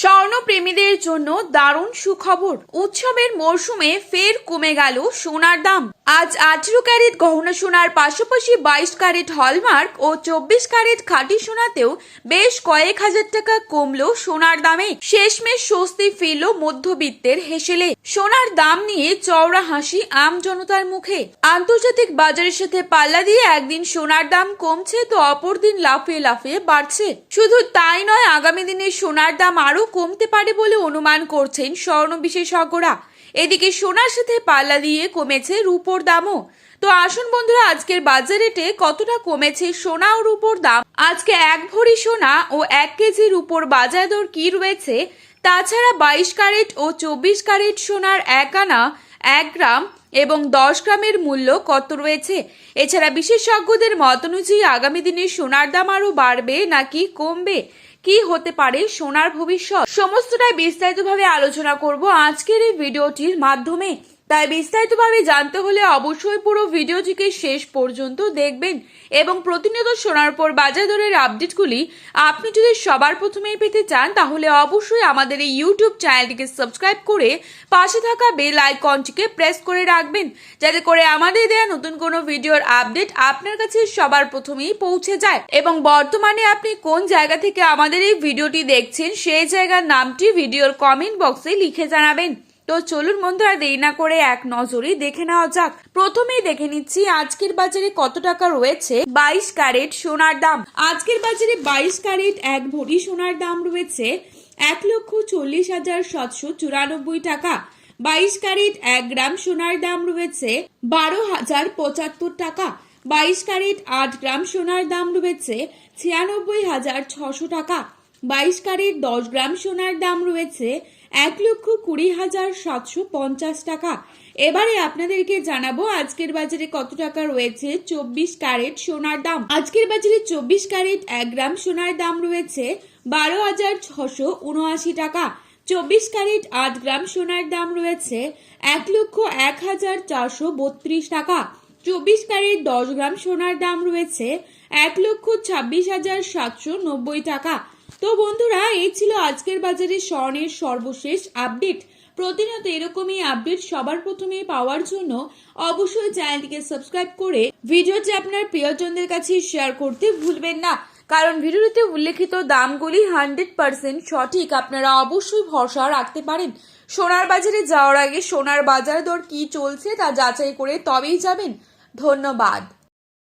স্বর্ণপ্রেমীদের জন্য দারুণ সুখবর। উৎসবের মরশুমে ফের কমে গেল সোনার দাম। আজ আঠেরো ক্যারেট গহনা সোনার পাশাপাশি বাইশ ক্যারেট হলমার্ক ও চব্বিশ ক্যারেট খাঁটি সোনাতেও বেশ কয়েক হাজার টাকা কমলো সোনার দামে। শেষমেশ স্বস্তি ফিরল মধ্যবিত্তের হেসেলে। সোনার দাম নিয়ে চওড়া হাসি আম জনতার মুখে। আন্তর্জাতিক বাজারের সাথে পাল্লা দিয়ে একদিন সোনার দাম কমছে তো অপরদিন লাফিয়ে লাফিয়ে বাড়ছে। শুধু তাই নয়, আগামী দিনে সোনার দাম আরও কমতে পারে বলে অনুমান করছেন স্বর্ণ বিশেষজ্ঞরা। এদিকে সোনার সাথে পাল্লা দিয়ে কমেছে রূপোর দামও। তো আসুন বন্ধুরা, আজকের বাজারেটে কতটা কমেছে সোনা ও রূপোর দাম? আজকে এক ভরি সোনা ও এক কেজি উপর বাজার দর কি রয়েছে? তাছাড়া বাইশ ক্যারেট ও চব্বিশ ক্যারেট সোনার এক আনা, এক গ্রাম এবং দশ গ্রামের মূল্য কত রয়েছে? এছাড়া বিশেষজ্ঞদের মত অনুযায়ী আগামী দিনে সোনার দাম আরও বাড়বে নাকি কমবে? কি হতে পারে সোনার ভবিষ্যৎ? সমস্তটাই বিস্তারিতভাবে আলোচনা করব আজকের এই ভিডিওটির মাধ্যমে। তাই বিস্তারিতভাবে জানতে হলে অবশ্যই পুরো ভিডিওটিকে শেষ পর্যন্ত দেখবেন এবং প্রতিনিয়ত শোনার পর বাজার দরের আপডেটগুলি আপনি যদি সবার প্রথমেই পেতে চান, তাহলে অবশ্যই আমাদের এই ইউটিউব চ্যানেলটিকে সাবস্ক্রাইব করে পাশে থাকা বেল আইকনটিকে প্রেস করে রাখবেন, যাতে করে আমাদের দেওয়া নতুন কোনো ভিডিওর আপডেট আপনার কাছে সবার প্রথমেই পৌঁছে যায়। এবং বর্তমানে আপনি কোন জায়গা থেকে আমাদের এই ভিডিওটি দেখছেন, সেই জায়গার নামটি ভিডিওর কমেন্ট বক্সে লিখে জানাবেন। তো চলুন বন্ধুরা, দেরি না করে এক নজরে দেখে নেওয়া যাক। প্রথমেই দেখে নিচ্ছি, আজকের বাজারে কত টাকা রয়েছে? বাইশ ক্যারেট সোনার দাম। আজকের বাজারে বাইশ ক্যারেট এক ভরি সোনার দাম রয়েছে এক লক্ষ চল্লিশ হাজার সাতশো চুরানব্বই টাকা। বাইশ ক্যারেট এক গ্রাম সোনার দাম রয়েছে বারো হাজার পঁচাত্তর টাকা। বাইশ ক্যারেট আট গ্রাম সোনার দাম রয়েছে ছিয়ানব্বই হাজার ছশো টাকা। বাইশ ক্যারেট দশ গ্রাম সোনার দাম রয়েছে এক লক্ষ কুড়ি হাজার সাতশো পঞ্চাশ টাকা। এবারে আপনাদেরকে জানাব আজকের বাজারে কত টাকা রয়েছে। চব্বিশ ক্যারেট সোনার দাম। আজকের বাজারে চব্বিশ ক্যারেট এক গ্রাম সোনার দাম রয়েছে বারো হাজার ছশো উনআশি টাকা। চব্বিশ ক্যারেট আট গ্রাম সোনার দাম রয়েছে এক লক্ষ এক হাজার চারশো বত্রিশ টাকা। চব্বিশ ক্যারেট দশ গ্রাম সোনার দাম রয়েছে এক লক্ষ ছাব্বিশ হাজার সাতশো নব্বই টাকা। তো বন্ধুরা, এই ছিল আজকের বাজারে স্বর্ণের সর্বশেষ আপডেট। প্রতিনিয়ত এরকমই আপডেট সবার প্রথমে পাওয়ার জন্য অবশ্যই চ্যানেলটিকে সাবস্ক্রাইব করে ভিডিওটি আপনার প্রিয়জনদের কাছে শেয়ার করতে ভুলবেন না। কারণ ভিডিওতে উল্লেখিত দামগুলি হান্ড্রেড পার্সেন্ট সঠিক আপনারা অবশ্যই ভরসা রাখতে পারেন। সোনার বাজারে যাওয়ার আগে সোনার বাজার দর কি চলছে তা যাচাই করে তবেই যাবেন। ধন্যবাদ।